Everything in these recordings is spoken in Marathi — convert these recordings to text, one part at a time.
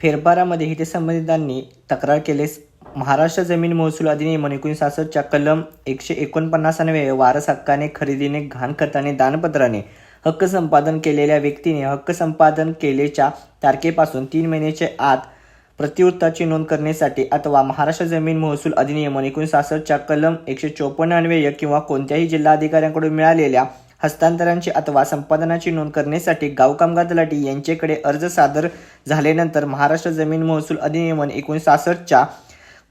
फेरफारामध्ये हितसंबंधितांनी तक्रार केल्यास महाराष्ट्र जमीन महसूल अधिनियम एकोणीसशे सहासष्टच्या कलम एकशे एकोणपन्नासान्वे वारस हक्काने खरेदीने घाण खताने दानपत्राने हक्क संपादन केलेल्या व्यक्तीने हक्क संपादन केलेच्या तारखेपासून तीन महिन्याच्या आत प्रतिवृत्ताची नोंद करण्यासाठी अथवा महाराष्ट्र जमीन महसूल अधिनियम एकोणीसशे सहासष्टच्या कलम एकशे चोपन्न अन्वय किंवा कोणत्याही जिल्हाधिकाऱ्यांकडून मिळालेल्या हस्तांतरांची अथवा संपादनाची नोंद करण्यासाठी गाव कामगार तलाठी यांच्याकडे अर्ज सादर झाल्यानंतर महाराष्ट्र जमीन महसूल अधिनियमन एकोणीसशे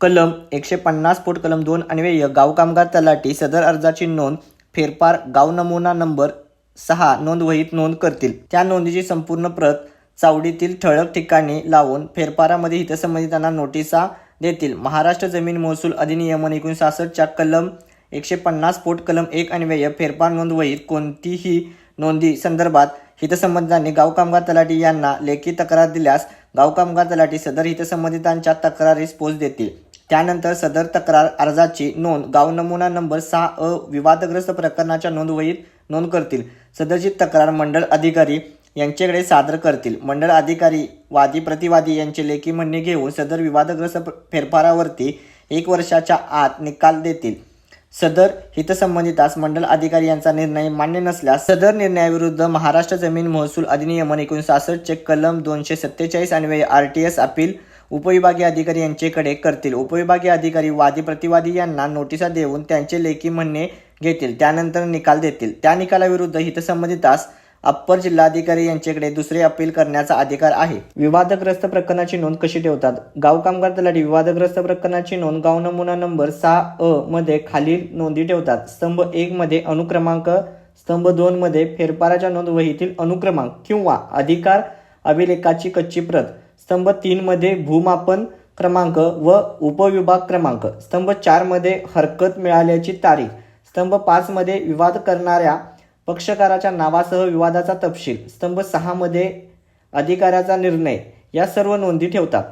कलम एकशे पन्नास फूट कलम दोन अन्वय गाव कामगार तलाठी सदर अर्जाची नोंद फेरफार गाव नमुना नंबर सहा नोंदवहीत नोंद करतील. त्या नोंदीची संपूर्ण प्रत चावडीतील ठळक ठिकाणी लावून फेरफारामध्ये हितसंबंधितांना नोटिसा देतील. महाराष्ट्र जमीन महसूल अधिनियमन एकोणीसशे कलम एकशे पन्नास पोट कलम एक अन्वय फेरफार नोंदवहीत कोणतीही नोंदी संदर्भात हितसंबंधितांनी गाव कामगार तलाठी यांना लेखी तक्रार दिल्यास गाव कामगार तलाठी सदर हितसंबंधितांच्या तक्रारीस पोच देतील. त्यानंतर सदर तक्रार अर्जाची नोंद गाव नमुना नंबर सहा अ विवादग्रस्त प्रकरणाच्या नोंदवहीत नोंद करतील. सदरची तक्रार मंडळ अधिकारी यांच्याकडे सादर करतील. मंडळ अधिकारी वादी प्रतिवादी यांचे लेखी म्हणणे घेऊन सदर विवादग्रस्त फेरफारावरती एक वर्षाच्या आत निकाल देतील. सदर हितसंबंधितास मंडल अधिकारी यांचा निर्णय मान्य नसल्यास सदर निर्णयाविरुद्ध महाराष्ट्र जमीन महसूल अधिनियम एकोणीसशे सहासष्टचे कलम दोनशे सत्तेचाळीस अन्वये आर टी एस अपील उपविभागीय अधिकारी यांचेकडे करतील. उपविभागीय अधिकारी वादी प्रतिवादी यांना नोटिसा देऊन त्यांचे लेखी म्हणणे घेतील. त्यानंतर निकाल देतील. त्या निकालाविरुद्ध हितसंबंधितास अप्पर जिल्हाधिकारी यांच्याकडे दुसरे अपील करण्याचा अधिकार आहे. विवादग्रस्त प्रकरणाची नोंद कशी ठेवतात? गाव कामगार तलाठी विवादग्रस्त प्रकरणाची नोंद गाव नमुना नंबर सहा अ मध्ये खालील नोंदी ठेवतात. स्तंभ एक मध्ये अनुक्रमांक स्तंभ दोन मध्ये फेरफाराच्या नोंद वहीतील अनुक्रमांक किंवा अधिकार अभिलेखाची कच्ची प्रत. स्तंभ तीन मध्ये भूमापन क्रमांक व उपविभाग क्रमांक. स्तंभ चारमध्ये हरकत मिळाल्याची तारीख. स्तंभ पाच मध्ये विवाद करणाऱ्या पक्षकाराच्या नावासह विवादाचा तपशील स्तंभ सहामध्ये अधिकाऱ्याचा निर्णय या सर्व नोंदी ठेवतात.